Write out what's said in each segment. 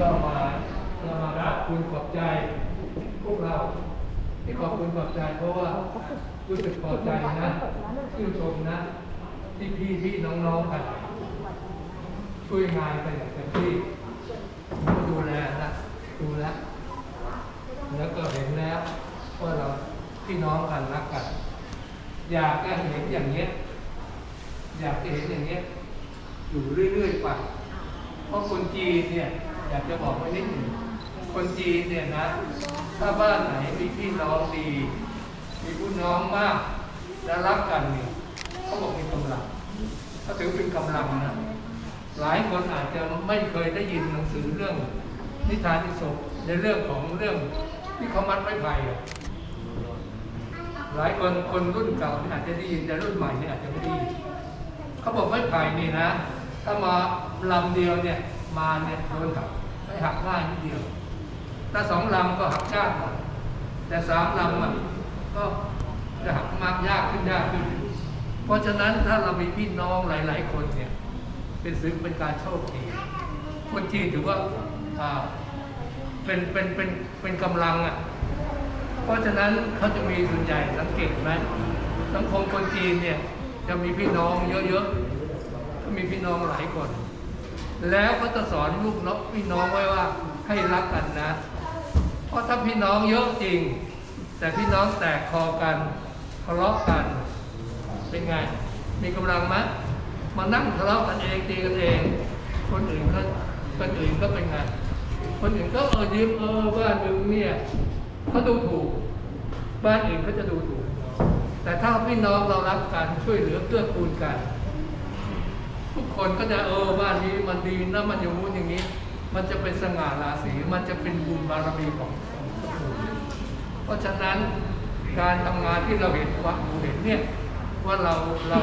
ก็มาเรามาขอบคุณขอบใจพวกเราที่ขอบคุณขอบใจเพราะว่ารู้สึกพอใจนะชื่นชมนะที่พี่พี่น้องๆกันช่วยงานกันอย่างเต็มที่ก็ดูแลนะดูแลแล้วก็เห็นแล้วว่าเราพี่น้องกันรักกัน อยากจะเห็นอย่างเงี้ยอยากจะเห็นอย่างเงี้ยอยู่เรื่อยๆไปเพราะคนจีนเนี่ย อยากจะบอกไว้นิดหนึ่งคนจีนเนี่ยนะ ถ้าบ้านไหนมีพี่น้องดี มีพี่น้องมาก และรักกันเนี่ยเขาบอกมีกำลังเขาถือเป็นกำลังนะหลายคนอาจจะไม่เคยได้ยินหนังสือเรื่องนิทานอิศกในเรื่องของเรื่องที่เขามัดไม้ไผ่อะหลายคนคนรุ่นเก่าอาจจะได้ยินแต่รุ่นใหม่เนี่ยอาจจะไม่ได้ยินเขาบอกไม้ไผ่นี่นะ ถ้ามาลำเดียวเนี่ย มาเนี่ยโดนหักไม่หักง่ายนิดเดียว ถ้าสองลำก็หักยากหน่อยแต่สามลำอะก็จะหักมากยากขึ้นยากขึ้น เพราะฉะนั้นถ้าเรามีพี่น้องหลาย ๆ คนเนี่ย เป็นสิ่งเป็นการโชคดีคนจีนถือว่าเป็นเป็นเป็นเป็นกำลังอะ เพราะฉะนั้นเขาจะมีส่วนใหญ่สังเกตไหมสังคมคนจีนเนี่ยจะมีพี่น้องเยอะๆก็มีพี่น้องหลายคน แล้วก็จะสอนลูกน้องพี่น้องไว้ว่าให้รักกันนะ เพราะถ้าพี่น้องเยอะจริง แต่พี่น้องแตกคอกันทะเลาะกัน เป็นไง มีกำลังไหมมานั่งทะเลาะกันเองตีกันเอง คนอื่นก็คนอื่นก็เป็นไง คนอื่นก็เออยิ้มเออบ้านมึงเนี่ยเขาดูถูก บ้านอื่นเขาจะดูถูก แต่ถ้าพี่น้องเรารักกันช่วยเหลือเกื้อกูลกัน ทุกคนก็จะเออบ้านนี้มันดีนะมันอย่างนู้นอย่างนี้ มันจะเป็นสง่าราศีมันจะเป็นบุญบารมีของของกูเพราะฉะนั้นการทำงานที่เราเห็นว่าเห็นเนี่ยว่าเราเรา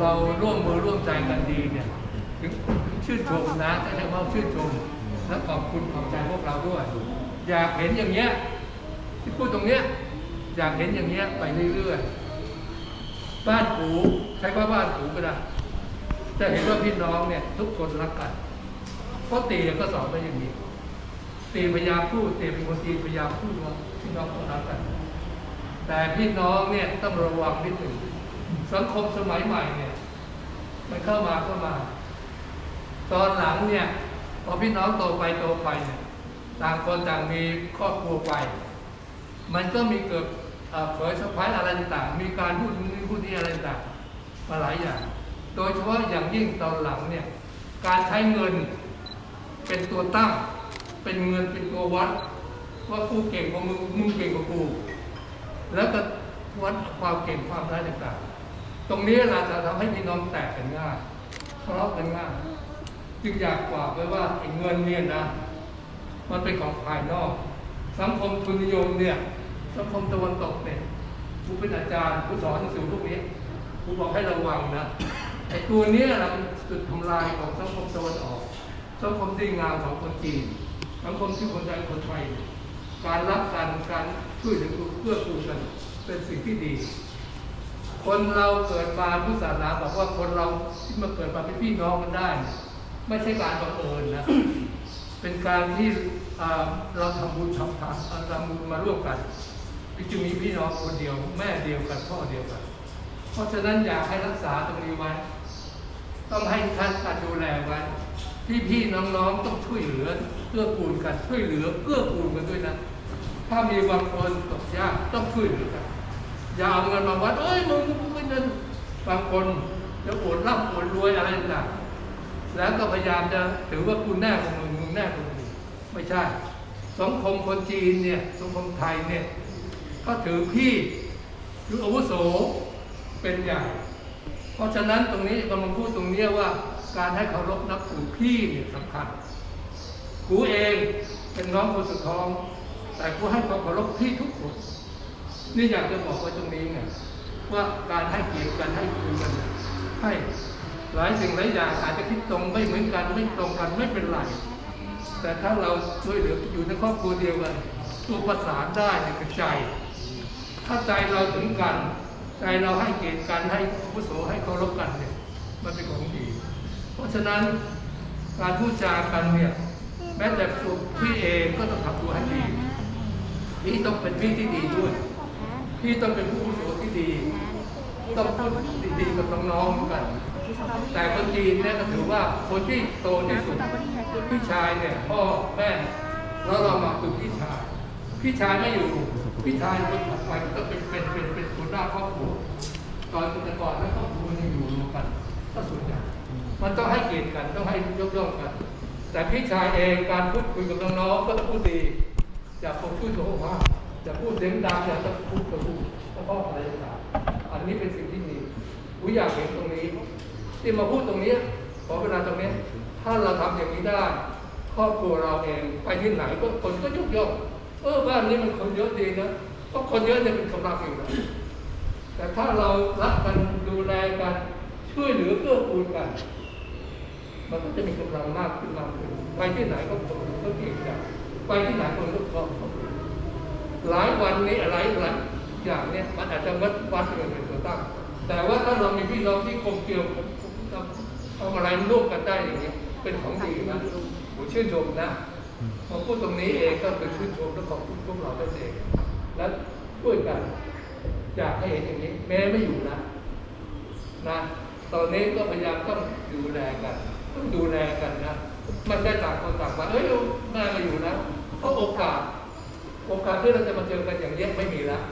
เราร่วมมือร่วมใจกันดีเนี่ยถึงชื่นชมนะแต่ใช้คำว่าชื่นชมและขอบคุณขอบใจพวกเราด้วย อยากเห็นอย่างเงี้ยที่พูดตรงเนี้ยอยากเห็นอย่างเงี้ยไปเรื่อยๆบ้านผูใช้ว่าบ้านผูก็ได้ จะเห็นว่าพี่น้องเนี่ยทุกคนรักกันเพราะตีก็สอนไปอย่างนี้ ตีพยายามพูดตีเป็นคนตีพยายามพูดว่าพี่น้องต้องรักกัน แต่พี่น้องเนี่ยต้องระวังนิดหนึ่งสังคมสมัยใหม่เนี่ย มันเข้ามาเข้ามา ตอนหลังเนี่ยพอพี่น้องโตไปโตไปเนี่ยต่างคนต่างมีครอบครัวไป มันก็มีเกิดเผยสะพายอะไรต่างมีการพูดนี้พูดนี้อะไรต่างมาหลายอย่าง โดยเฉพาะอย่างยิ่งตอนหลังเนี่ยการใช้เงินเป็นตัวตั้ง เป็นเงินเป็นตัววัด ว่ากูเก่งกว่ามึงมึงเก่งกว่ากู แล้วก็วัดความเก่งความร้ายต่างๆ ตรงนี้เราจะทำให้พี่น้องแตกกันง่ายทะเลาะกันง่ายจึงอยากกว่าไว้ว่าไอ้เงินเนี่ยนะ มันเป็นของภายนอก สังคมทุนนิยมเนี่ยสังคมตะวันตกเนี่ยผู้เป็นอาจารย์ผู้สอนหนังสือพวกนี้ผู้บอกให้ระวังนะ ไอ้ตัวนี้ยแหละมันจุดทำลายของสังคมตะวันออก สังคมที่งามของคนจีน สังคมที่คนไทยคนไทย การรักกันการช่วยเหลือเพื่อกูกันเป็นสิ่งที่ดี คนเราเกิดมาพุทธศาสนาบอกว่าคนเราที่มาเกิดมาเป็นพี่น้องกันได้ ไม่ใช่การบังเอิญนะ เป็นการที่เราทำบุญทำทานทำบุญมาร่วมกันจึงมีพี่น้องคนเดียว แม่เดียวกันพ่อเดียวกัน เพราะฉะนั้นอยากให้รักษาตรงนี้ไว้ ต้องให้ท่านกาดูแลไว้พี่พี่ๆน้องๆต้องช่วยเหลือเกื้อกูลกันช่วยเหลือเกื้อกูลกันด้วยนะ ถ้ามีบางคนตกยากต้องช่วยเหลือกันอย่าเอาเงินมาวัดเอ้ยมึงไม่เงินบางคนจะอดร่ำอดรวยอะไรต่างแล้วก็พยายามจะถือว่าคุณแน่ของมึงมึงแน่ของมึงไม่ใช่สังคมคนจีนเนี่ยสังคมไทยเนี่ยก็ถือพี่หรืออาวุโสเป็นใหญ่ ราะฉะนั้นตรงนี้กำลังพูดตรงเนี้ยว่าการให้เคารพนับถือพี่เนี่ยสำคัญกูเองเป็นน้องคนสุดท้อง แต่กูให้ความเคารพพี่ทุกคนนี่อยากจะบอกไว้ตรงนี้ไงว่าการให้เกียรติกันให้คุยกันให้หลายสิ่งหลายอย่างอาจจะคิดตรงไม่เหมือนกันไม่ตรงกันไม่เป็นไรแต่ถ้าเราช่วยเหลืออยู่ในครอบครัวเดียวกันตัวประสานได้เนี่ยคือใจถ้าใจเราถึงกัน ใจเราให้เกียรติกันให้อาวุโสให้เคารพกันเนี่ยมันเป็นของดี เพราะฉะนั้นการพูดจากันเนี่ยแม้แต่ตัวพี่เองก็ต้องทำตัวให้ดีพี่ต้องเป็นพี่ที่ดีด้วย พี่ต้องเป็นผู้โสที่ดี ต้องพูดดีๆกับน้องๆเหมือนกัน แต่คนจีนเนี่ยก็ถือว่าคนที่โตที่สุดพี่ชายเนี่ยพ่อแม่แล้วเรามาคือพี่ชาย พี่ชายไม่อยู่ พี่ชายคนถัดไปก็เป็นเป็นเป็นเป็นคนหน้าครอบครัวตอนแต่ก่อนแล้วครอบครัวนี่อยู่รวมกันก็ส่วนใหญ่มันต้องให้เกียรติกันต้องให้ยกย่องกัน แต่พี่ชายเองการพูดคุยกับน้องๆก็ต้องพูดดีอย่าพูดพูดโผว่าอย่าพูดเสียงดังอย่าต้องพูดกระพูดแล้วก็อะไรต่างๆอันนี้เป็นสิ่งที่ดีผมอยากเห็นตรงนี้ ที่มาพูดตรงนี้ขอเวลาตรงนี้ ถ้าเราทำอย่างนี้ได้ ครอบครัวเราเองไปที่ไหนก็คนก็ยกย่อง เออบ้านนี้มันคนเยอะดีนะเพราะคนเยอะเนี่ยเป็นกำลังอยู่นะแต่ถ้าเรารักกันดูแลกันช่วยเหลือเกื้อกูลกัน มันก็จะมีกำลังมากขึ้นมากขึ้นไปที่ไหนก็คนก็เก่งจังไปที่ไหนคนก็ชอบหลายวันนี้อะไรหลายอย่างเนี่ยมันอาจจะวัดวัดเงินเป็นตัวตั้ง แต่ว่าถ้าเรามีพี่น้องที่กลมเกลียวทำอะไรร่วมกันได้อย่างนี้ยเป็นของดีนะผมชื่นชมนะ ผมพูดตรงนี้เองก็คือชื่นชมและขอบคุณพวกเราท่านเองและช่วยกันอยากให้เห็นอย่างนี้ แม้ไม่อยู่นะนะตอนนี้ก็พยายามต้องดูแลกันต้องดูแลกันนะไม่ใช่ต่างคนต่างมาเอ้ยแม่มาอยู่นะเพราะโอกาส โอกาสที่เราจะมาเจอกันอย่างนี้ยไม่มีแล้ว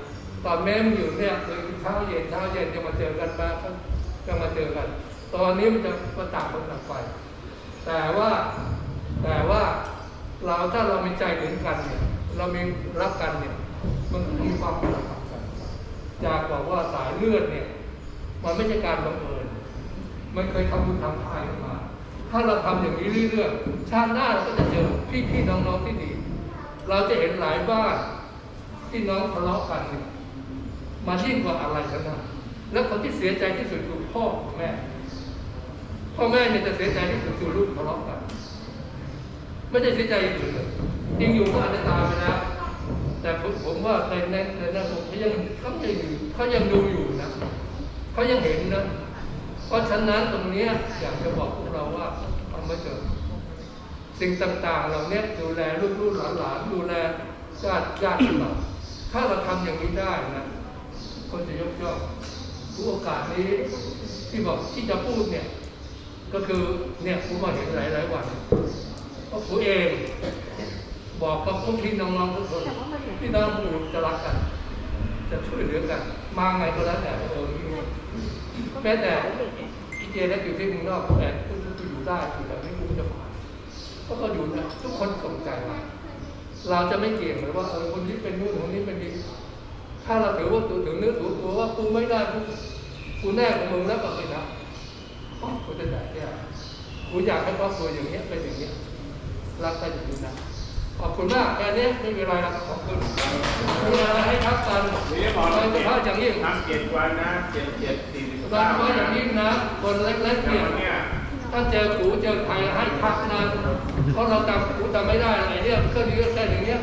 ตอนแม่มันอยู่เนี่ยคือเช้าเย็นเช้าเย็นจะมาเจอกันมาจะมาเจอกัน ตอนนี้มันจะมาต่างคนต่างไปแต่ว่าแต่ว่า เราถ้าเรามีใจเหมือนกันเนี่ยเรามีรักกันเนี่ย มันก็มีความผูกพันกันอยากบอกว่าสายเลือดเนี่ย มันไม่ใช่การบังเอิญมันเคยทำบุญทำทานมา ถ้าเราทำอย่างนี้เรื่อยๆชาติหน้าเราก็จะเจอพี่ๆน้องๆที่ดี เราจะเห็นหลายบ้านที่น้องทะเลาะกันเนี่ยมายิ่งกว่าอะไรกันนะแล้วคนที่เสียใจที่สุดคือพ่อแม่พ่อแม่เนี่ยจะเสียใจที่สุดคือลูกทะเลาะกัน ไม่ได้เสียใจอย่างอื่เลยจริงอยู่ก็อาจจะตายไปแล้วแต่ผมว่าในในในนั้นผมเขายังเขายังอยู่เขายังดูอยู่นะเขายังเห็นนะเพราะฉะนั้นตรงนี้อยากจะบอกพวกเราว่าทำไม่เกิดสิ่งต่างๆเราเนี้ยดูแลลูกๆหลานๆดูแลญาติญาติเราถ้าเราทำอย่างนี้ได้นะคนจะยกย่องทุกโอกาสนี้ที่บอกที่จะพูดเนี่ย ก็คือเนี่ยผมมาเห็นหลายๆวัน พราะผมเอง บอกกับพวกพี่น้องๆทุกคนพี่น้องผู้จะรักกัน จะช่วยเหลือกัน มาไงก็แล้วแต่เออแม้แต่อีเจแล้วอยู่ที่เมืองนอกแต่ผู้ที่อยู่ได้อยู่แต่ไม่รู้จะผ่านก็ก็อยู่นะทุกคนสนใจมาเราจะไม่เกี่ยงเลยว่าเออคนนี้เป็นนู่นคนนี้เป็นนี่ถ้าเราถือว่าตัวถึงเนื้อถือตัวว่ากูไม่ได้กูกูแน่ของมึงแล้วก็ไปนะกูจะได้แค่กูอยากให้ครอบครัวอย่างเงี้ยเป็นอย่างเงี้ย รักกันอย่างนี้นะขอบคุณมากแค่นี้ไม่มีอะไรแล้วขอบคุณมีอะไรให้ทักกันนี่บอกโดเรายเฉพาะอย่างยิ่งทำเจ็ดวันนะเจ็ดเจ็ดสี่สิบโดยเก้าเฉพาะอย่างยิ่งนะคนเล็กๆเนี่เนี่ยยถ้าเจอกูเจอใครให้ทักนะเพราะเราจำกูจำไม่ได้อะไรเนี่ยเครื่องนี้ก็แค่อย่างเงี้ย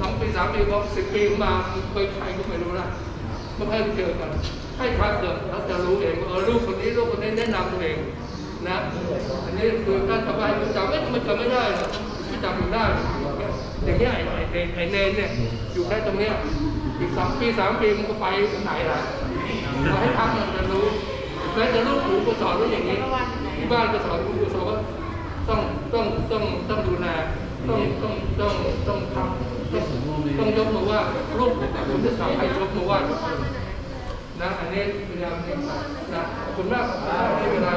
สองปีสามปีพอสิบปีมาเคยใครก็ไม่รู้นะไม่ให้เจอกันให้ทักเถอะเราจะรู้เองว่าเออลูกคนนี้ลูกคนนี้แนะนำตัวเองนะอันนี้คือการทำให้จำไม่มันจำไม่ได้หรอกไม่ จำอยู่ได้อย่างเงี้ยไอ้ไอ้ไอ้เนนเนี่ยอยู่แค่ตรงเนี้ยอีกสองปีสามปีมันก็ไปไหนล่ะเราให้ทักมันจะรู้แม้แต่ลูกหนูก็สอนไว้อย่างนี้ที่บ้านก็สอนคุณสอนว่าต้องต้องต้องต้องดูแลต้องต้องต้องต้องทำต้องต้องยกมือว่าลูกผมจะสอนให้ยกมือว่านะอันนี้พยายามนี่นะขอบคุณมากครับที่เวลา